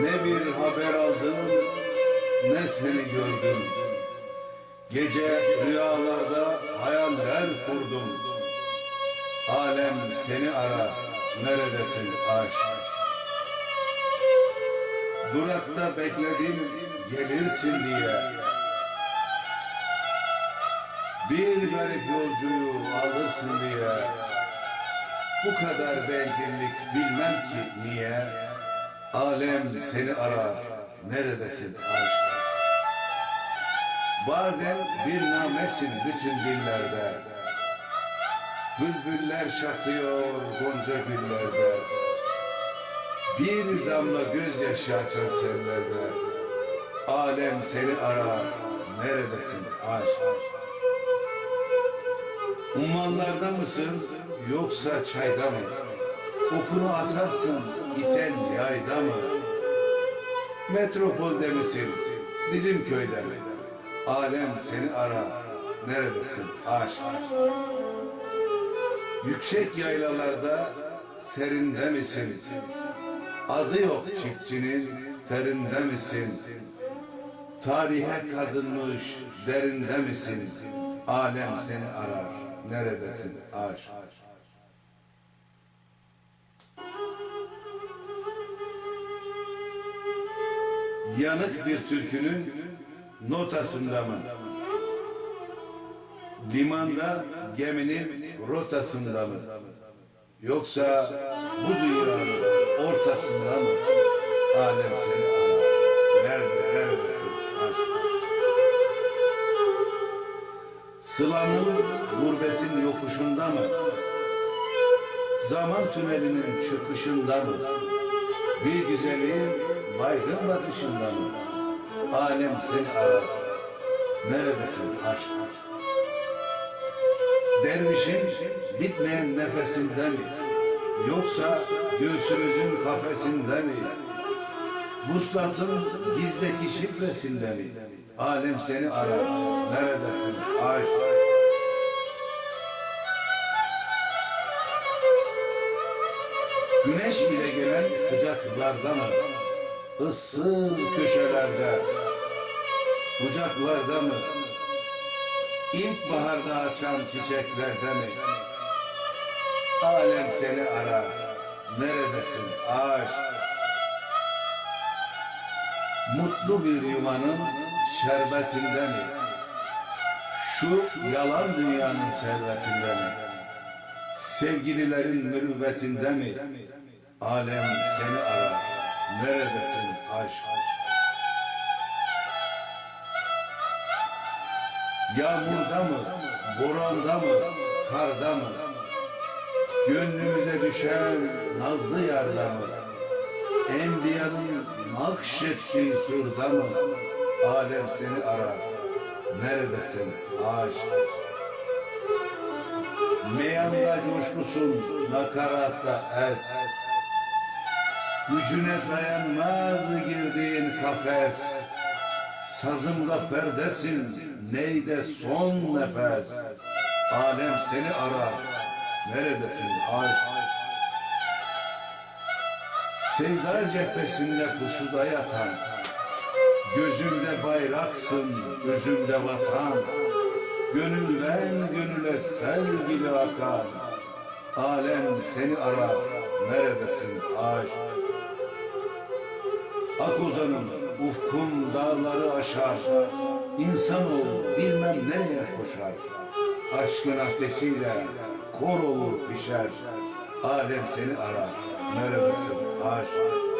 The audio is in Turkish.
Ne bir haber aldım, ne seni gördüm. Gece rüyalarda hayaller kurdum. Alem seni arar, neredesin aşk? Durakta bekledim, gelirsin diye. Bir garip yolcuyu alırsın diye. Bu kadar bencillik bilmem ki niye. Alem seni arar, neredesin aşk? Bazen bir namesin bütün dillerde. Bülbüller şakıyor gonca güllerde. Bir damla gözyaşı akar sellerde. Alem seni arar, neredesin aşk? Ummanlarda mısın yoksa çayda mı? Okunu atarsın iten yayda mı? Metropolde misin bizim köyde mi? Alem seni arar, neredesin aşk? Yüksek yaylalarda serinde misin? Adı yok çiftçinin terinde misin? Tarihe kazınmış derinde misin? Alem seni arar, neredesin aşk? Yanık bir türkünün notasında mı? Limanda geminin rotasında mı? Yoksa bu dünyanın ortasında mı? Alem seni arar. Nerede, neredesin? Sılanın gurbetin yokuşunda mı? Zaman tünelinin çıkışında mı? Bir güzelin baygın bakışında mı? Alem seni arar. Neredesin aşk? Dervişin bitmeyen nefesinde mi? Yoksa göğsümüzün kafesinde mi? Vuslatın gizdeki şifresinde mi? Alem seni arar. Neredesin aşk? Güneş ile gelen sıcaklarda mı? Issız köşelerde, bucaklarda mı? İlkbaharda açan çiçeklerde mi? Alem seni arar. Neredesin aşk? Mutlu bir yuvanın şerbetinde mi? Şu yalan dünyanın servetinde mi? Sevgililerin mürüvvetinde mi? Alem seni arar. Neredesin aşk? Yağmurda mı, boranda mı, karda mı? Gönlümüze düşen nazlı yarda mı? Enbiyanın nakşettiği sırda mı? Alem seni arar. Neredesin aşk? Meyanda coşkusun, nakaratta es. Gücüne dayanmaz girdiğin kafes. Sazımda perdesin, neyde son nefes. Alem seni arar, neredesin aşk? Sevda cephesinde pusuda yatan, Gözümde bayraksın, gözümde vatan. Gönülden gönüle sel gibi akar. Alem seni arar, neredesin aşk? Ak ozanım, ufkum dağları aşar. İnsanoğlu bilmem nereye koşar. Aşkın ateşiyle kor olur pişer. Alem seni arar, neredesin aşk?